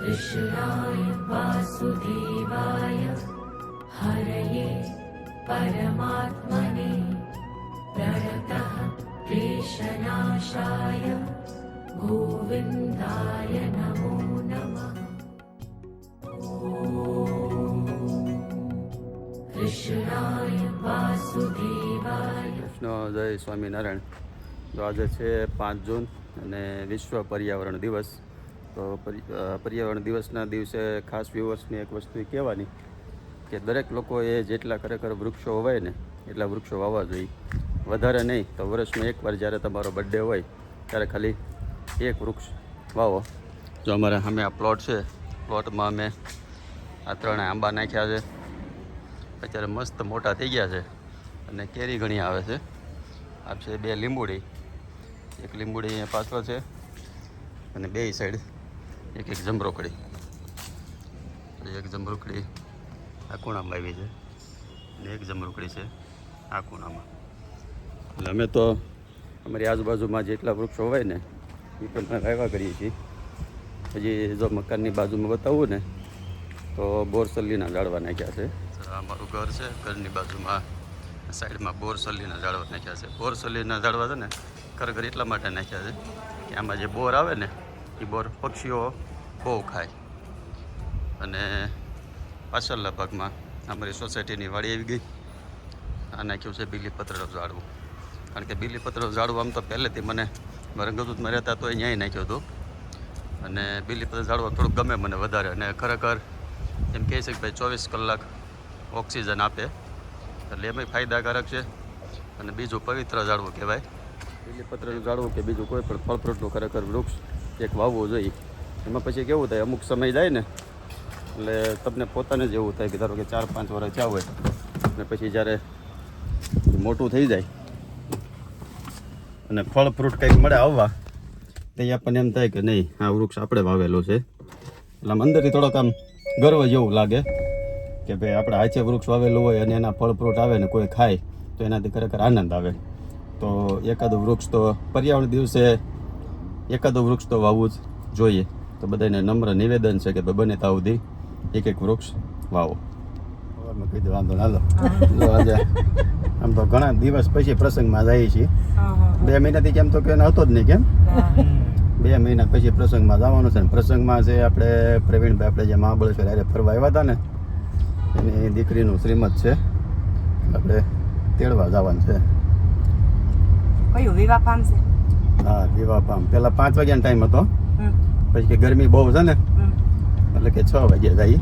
कृष्णाय वासुदेवाय हरये परमात्मने प्रणतः क्लेशनाशाय गोविन्दाय नमो नमः कृष्णाय वासुदेवाय કૃષ્ણ જય સ્વામિનારાયણ તો આજે છે પાંચ જૂન અને વિશ્વ પર્યાવરણ દિવસ તો પર્ય- પર્યાવરણ દિવસના દિવસે ખાસ વ્યુઅર્સની એક વસ્તુ એ કહેવાની કે દરેક લોકોએ જેટલા ખરેખર વૃક્ષો હોય ને, એટલા વૃક્ષો વાવવા જોઈએ. વધારે નહીં, તો વર્ષમાં એકવાર જ્યારે તમારો બર્થડે હોય, ત્યારે ખાલી એક વૃક્ષ વાવો. જો અમારે અમે આ પ્લોટ છે, પ્લોટમાં અમે આ ત્રણે આંબા નાખ્યા છે. અત્યારે મસ્ત મોટા થઈ ગયા છે અને કેરી ઘણી આવે છે. આ છે બે લીંબુડી. એક લીંબુડી અહીંયા પાછળ છે અને બે સાઈડ એક એક જમરોકડી એક જમરોકડી આ ખૂણામાં આવી છે. અને એક જમરોકડી છે આ ખૂણામાં એટલે અમે તો અમારી આજુબાજુમાં જેટલા વૃક્ષો હોય ને, એ અમે વાવ્યા કરીએ છીએ. હજી જો મકાનની બાજુમાં બતાવવું ને, તો બોરસલ્લીના ઝાડવા નાખ્યા છે. અમારું ઘર છે. ઘરની બાજુમાં સાઈડમાં બોરસલ્લીના ઝાડવા નાખ્યા છે. બોરસલ્લીના ઝાડવા છે ને ખરેખર એટલા માટે નાખ્યા છે કે આમાં જે બોર આવે ને બોર પક્ષીઓ બહુ ખાય. અને પાછળના ભાગમાં અમારી સોસાયટીની વાડી આવી ગઈ. આ નાખ્યું છે બીલીપત્રનું ઝાડવું. કારણ કે બીલીપત્રનું ઝાડવું આમ તો પહેલેથી મને રંગદૂતમાં રહેતા તો અહીંયા નાખ્યું હતું. અને બીલીપત્ર ઝાડવા થોડુંક ગમે મને વધારે. અને ખરેખર એમ કહે છે કે ભાઈ ચોવીસ કલાક ઓક્સિજન આપે. એટલે એમાંય ફાયદાકારક છે. અને બીજું પવિત્ર ઝાડવું કહેવાય. બીલીપત્રનું ઝાડવું કે બીજું કોઈ પણ ફળફ્રૂટનું ખરેખર વૃક્ષ એક વાવવો જોઈએ. એમાં પછી કેવું થાય, અમુક સમય જાય ને, એટલે તમને પોતાને જ એવું થાય કે ધારો કે ચાર પાંચ વર્ષ થયા હોય અને પછી જ્યારે મોટું થઈ જાય, અને ફળ ફ્રૂટ કંઈક મળે આવવા, તે આપણને એમ થાય કે નહીં, આ વૃક્ષ આપણે વાવેલો છે. એટલે આમ અંદરથી થોડોક આમ ગર્વ જેવું લાગે કે ભાઈ આપણે હાચે વૃક્ષ વાવેલું હોય અને એના ફળ ફ્રૂટ આવે ને કોઈ ખાય, તો એનાથી ખરેખર આનંદ આવે. તો એકાદું વૃક્ષ તો પર્યાવરણ દિવસે એકાદું વૃક્ષ તો વાવવું જ જોઈએ. તો બધાને નમ્ર નિવેદન છે કે બને તા સુધી એક એક વૃક્ષ વાવો. કીધું વાંધો ના લો. આજે આમ તો ઘણા દિવસ પછી પ્રસંગમાં જઈએ છીએ. બે મહિનાથી કેમ તો કે હતો જ નહીં કેમ? બે મહિના પછી પ્રસંગમાં જવાનું છે ને પ્રસંગમાં છે આપણે પ્રવીણભાઈ આપણે જે મહાબળેશ્વર હારે ફરવા આવ્યા હતા ને એની દીકરીનું શ્રીમત છે. આપણે તેડવા જવાનું છે. કયું? વિવાહ પામશે છે? હા દીવા પામ. પહેલાં પાંચ વાગ્યાનો ટાઈમ હતો. પછી કે ગરમી બહુ છે ને એટલે કે છ વાગ્યા જાય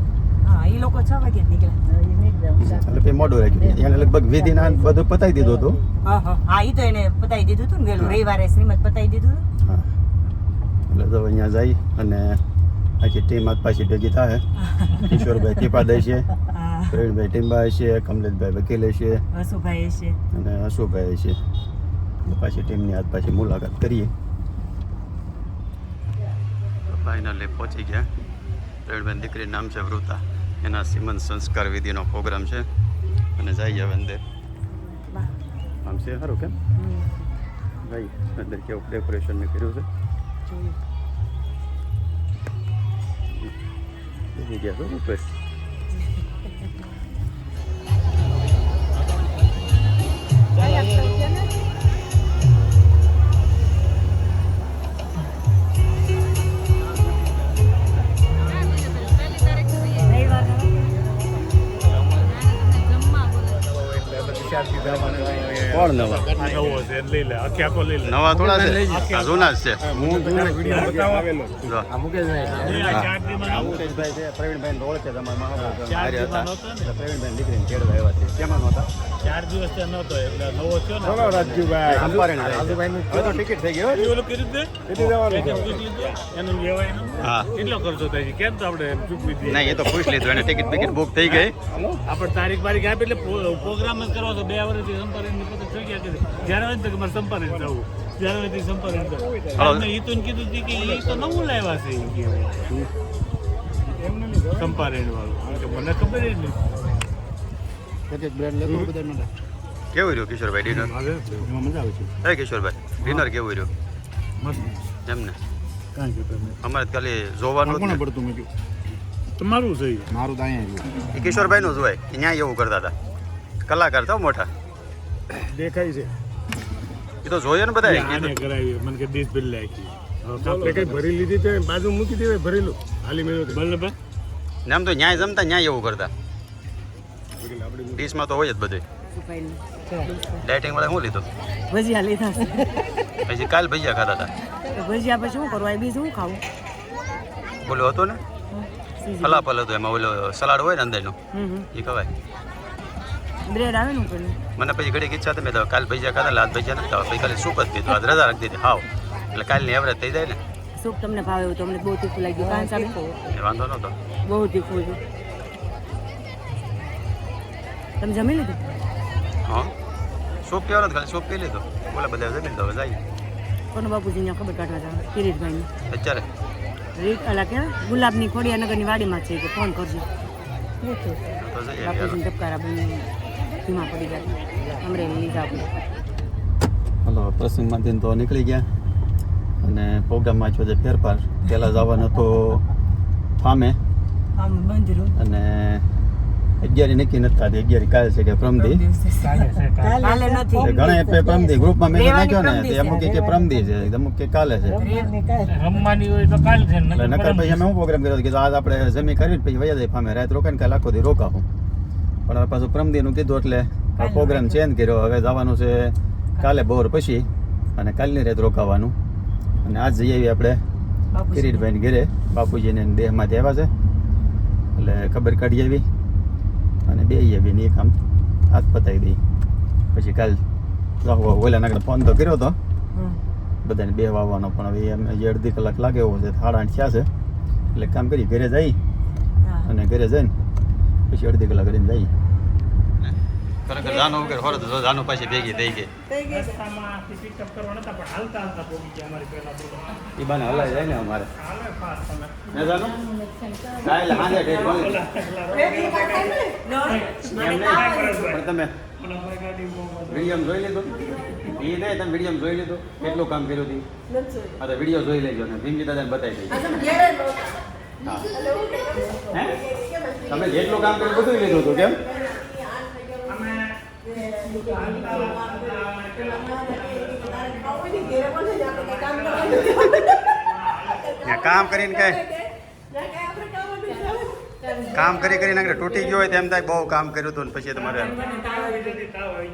એ લોકો છ વાગે નીકળ્યા એટલે પછી મોડું રાખ્યું એને લગભગ વિધિના બધું પતાવી દીધું હતું. હા એ તો એને પતાવી દીધું હતું ને વેલું રવિવારે શ્રીમદ પતાવી દીધું હા. એટલે તો અહીંયા જઈ અને આખી ટીમ આજ પાછી ભેગી થાય. કિશોરભાઈ ટીપાદય છે પ્રવીણભાઈ ટીમ્બા છે કમલેશભાઈ વકીલ છે અને અશુભાઈ છે. પાછી ટીમની આજ પાછી મુલાકાત કરીએ. ફાઇનલી પહોંચી ગયા. પ્રવીણભાઈ દીકરી નામ છે વૃતા. એના સિમન સંસ્કાર વિધિનો પ્રોગ્રામ છે. અને જઈએ હવે અંદર આમ છે સારું કેમ? ભાઈ અંદર કેવું ડેકોરેશન મેં કર્યું છે? બેસી ગયા છો ઉપર Happy Valentine's કોણ નવા? નવો છે લઈ લે. આખે આખો લઈ લે. નવા થોડા છે? આ જૂના જ છે. જો. આ ચાર દીમાં મુકેશભાઈ છે. પ્રવીણભાઈ ને ઓળખે તમારા મહાભારત હતા. દીમાં નહોતો ને? એટલે પ્રવીણભાઈ દીકરીને તેડવા આવ્યા છે. કેમાં નહોતા? ચાર દિવસ ત્યાં નહોતો એટલે નવો થયો ને? ચંપારણ જાય છે. તો ટિકિટ થઈ ગઈ ઓલું કર્યું તે? પેકેજ પૂછી એનું લેવાય હા. કેટલો ખર્ચો થાય છે? કેમ તો આપણે ચૂકવી દઈએ નહીં એ તો પૂછ લીધું. એને ટિકિટ બિકિટ બુક થઈ ગઈ. આપણે તારીખ બારીખ આપી એટલે પ્રોગ્રામ જ કરવા તો બે વર્ષથી થઈ ગયા કે જ્યારે હોય તો મારે સંપાદન જવું. જ્યારે હોય તે સંપાદન જવું હલો. તો કીધું હતું કે એ તો નવું લાવ્યા છે ઈ કે સંપાદન વાળું મને ખબર જ નહીં કેવું રહ્યું કિશોરભાઈ ડિનર મજા આવે છે. હે કિશોરભાઈ ડિનર કેવું રહ્યું? મસ્ત. એમને? અમારે ખાલી જોવાનું ને. પડતું મેં તમારું છે મારું તો અહીંયા રહ્યું. એ કિશોરભાઈનું જ હોય એ ન્યાય એવું કરતા હતા. કલાકાર તો મોટા. દેખાય છે. એ તો જોઈએ ને બધા આને કરાવી મને કે ડીશ બિલ લાગી આપણે કઈ ભરી લીધી તે બાજુ મૂકી દેવાય ભરેલું હાલી મેળો બોલ ને ને આમ તો ન્યાય જમતા ન્યાય એવું કરતા. ડીશમાં તો હોય જ બધે. ડાયટિંગ વાળા શું લીધું? ભજીયા લીધા. પછી કાલ ભજીયા ખાતા હતા. ભજીયા પછી શું કરવા આ બીજું શું ખાવું? બોલો હતો ને? ફલાફલ હતું એમાં ઓલો સલાડ હોય ને અંદરનું. એ ખવાય. બ્રેડ આવે ને ઉપર મને પછી ઘડીક ઈચ્છા તમે તો કાલ ભજીયા ખાધા લાલ ભજીયા નથી ખાવા પછી ખાલી સૂપ જ પીધું. આજ રજા રાખી દીધી. હાવ. એટલે કાલની એવરેજ થઈ જાય ને. સૂપ તમને ભાવે એવું તમને બહુ તીખું લાગ્યું. કાં સાહેબ વાંધો નહોતો. બહુ તીખું હતું. તમે જમી લીધું? હા? સૂપ કેવો જ ખાલી સૂપ પી લીધો. બોલે બધા જમી લીધો હવે જાય. કોનો બાપુજીને ખબર કાઢવા જાવ? કિરીટભાઈને. અત્યારે? રીત અલા કે ગુલાબની ખોડિયાનગરની વાડીમાં છે કે ફોન કરજો. તો બાપુજીને ધબકારા બની ધીમા પડી ગયા અમરેલી લીધા આપણે હલો પ્રસંગમાંથી તો નીકળી ગયા. અને પ્રોગ્રામમાં છો જે ફેરફાર. પહેલાં જવાનું તો ફામે. અને અગિયારી નક્કી નથી થતી. અગિયારી કાલ છે કે પ્રમદી? કાલે નથી. એ પ્રમદી ગ્રુપમાં મેં નાખ્યો ને તે અમુક કે પ્રમદી છે અમુક કે કાલે છે. રમવાની હોય તો કાલ છે નકર પછી અમે શું પ્રોગ્રામ કર્યો? કે આજ આપણે જમી કરી પછી વયા જાય ફામે. રાત રોકાઈને કાલ આખો દી રોકાવું પણ હવે પાછું પ્રમદીનું કીધું એટલે પ્રોગ્રામ ચેન્જ કર્યો. હવે જવાનું છે કાલે બપોર પછી અને કાલની રાત રોકાવાનું. અને આજ જઈ આવીએ આપણે કિરીટભાઈને ઘરે. બાપુજીને દેહમાંથી આવ્યા છે. એટલે ખબર કાઢી આવી. અને બે આવી ને એ કામ હાથ પતાવી દઈ. પછી કાલ ઓલા નાગડે ફોન તો કર્યો હતો બધાને બે વાવવાનો પણ હવે એમ હજી અડધી કલાક લાગે એવો છે. સાડા આઠ થયા છે. એટલે કામ કરી ઘરે જઈ અને ઘરે જઈને પછી અડધી કલાક કરીને જઈ ખરેખર જાનો વગર હોરત જાનો પાછી ભેગી થઈ ગઈ. એ બાને હલાઈ જાય ને અમારે. ને જાનો? કાલે હાંજે ઢેર બોલી પણ તમે વીડિયો જોઈ લીધો? એ નહીં તમે વીડિયો જોઈ લીધો? કેટલું કામ કર્યું હતું અરે વીડિયો જોઈ લેજો ને. ભીમજી દાદાને બતાવી દઈ હે તમે જેટલું કામ કર્યું બધું લીધું હતું કેમ? કામ કરીને કઈ કામ કરી કરીને આગળ તૂટી ગયો હોય તેમ થાય બહુ કામ કર્યું હતું ને પછી તમારે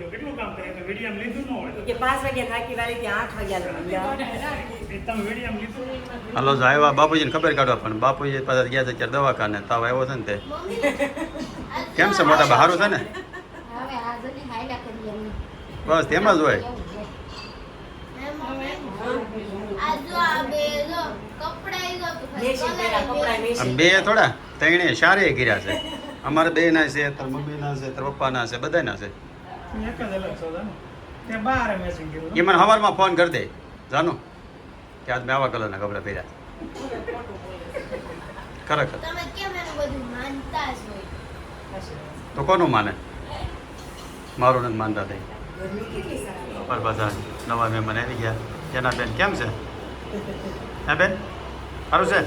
કેટલું કામ કરે તો વીડિયો લીધું ન હોય કે પાંચ વાગ્યા થાકી વાળી ત્યાં આઠ વાગ્યા લાગ્યા. એ તમે વીડિયો લીધું હાલો જો આવ્યા બાપુજીને ખબર કાઢવા પણ બાપુજી પાસે ગયા છે અત્યારે દવાખાને તાવ આવ્યો છે ને તે. કેમ છે મોટા બહારું છે ને? બસ તેમ જ હોય. બે થોડા ત્રણે સારે કર્યા છે. અમારે બે ના છે તાર મમ્મી ના છે તાર પપ્પા ના છે બધા ના છે. એક જ અલગ છો ને ત્યાં બહાર મેચિંગ કર્યું એ મને સવારમાં ફોન કરી દે. જાનો કે આજ મેં આવા કલરના કપડા પહેર્યા ખરેખર. તમે કેમ એનું બધું માનતા જ હોય? તો કોનું માને? મારું નથી માનતા થઈ પર બધા નવા મહેમાન આવી ગયા. તેના બેન કેમ છે? હે બેન? સારું છે?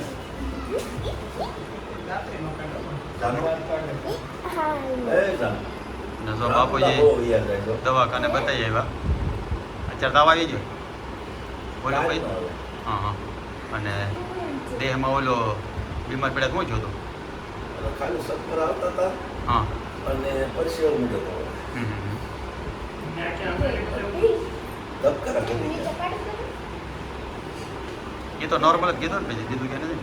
ને જો. બાપુજી દવાખાને બતાવી આવ્યા. અત્યારે દવા આવી ગયો બોલો ભાઈ. હા હા. અને દેહમાં ઓલો બીમાર પડ્યા શું જોતો? હતું ખાલી સત્તર આવતા હતા. હા. અને પરસેવો એ તો નોર્મલ જ કીધું ને પછી કીધું કે નથી?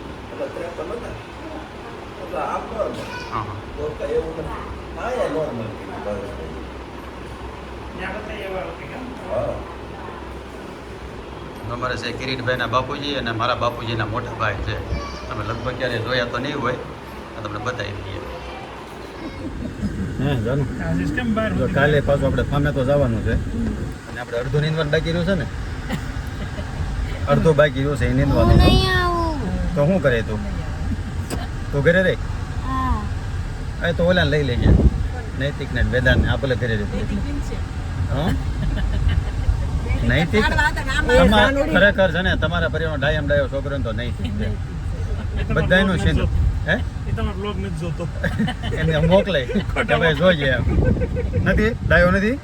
અમારે છે કિરીટભાઈના બાપુજી અને મારા બાપુજીના મોટા ભાઈ છે. તમે લગભગ ક્યારે જોયા તો નહીં હોય તમને બતાવી દઈએ. હે જાનું સિસ્ટમ બહાર કાલે પાછું આપણે ફામે તો જવાનું છે. અને આપણે અડધું નીંદવાનું બાકી રહ્યું છે ને? અડધું બાકી રહ્યું છે એ નીંદવાનું. તો શું કરે તું? તું ઘરે રે? હા. એ તો ઓલા લઈ લેજે. નૈતિક ને વેદાન ને આપણે ઘરે રે હા? નૈતિક. ખરેખર છે ને તમારા પરિવારમાં ડાયમ ડાયો છોકરો તો નૈતિક છે. બધાયનું છે. હે? એ તમારો બ્લોગ નથી જોતો. એને મોકલે. કે ભાઈ જોઈએ એમ. નથી? ડાયો નથી?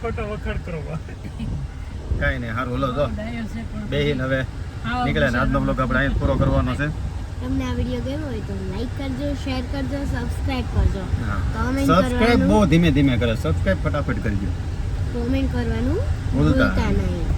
ખોટો વખાણ કરવા કાંઈ નહીં સારું હલો જો. બેહીને હવે નીકળે ને આજનો બ્લોગ આપણે અહીં પૂરો કરવાનો છે. તમને આ વીડિયો ગમ્યો હોય તો લાઈક કરજો શેર કરજો સબસ્ક્રાઇબ કરજો. Comment સબસ્ક્રાઇબ બહુ ધીમે ધીમે કરે. સબસ્ક્રાઇબ ફટાફટ કરજો. કોમેન્ટ કરવાનું ભૂલતા નહીં.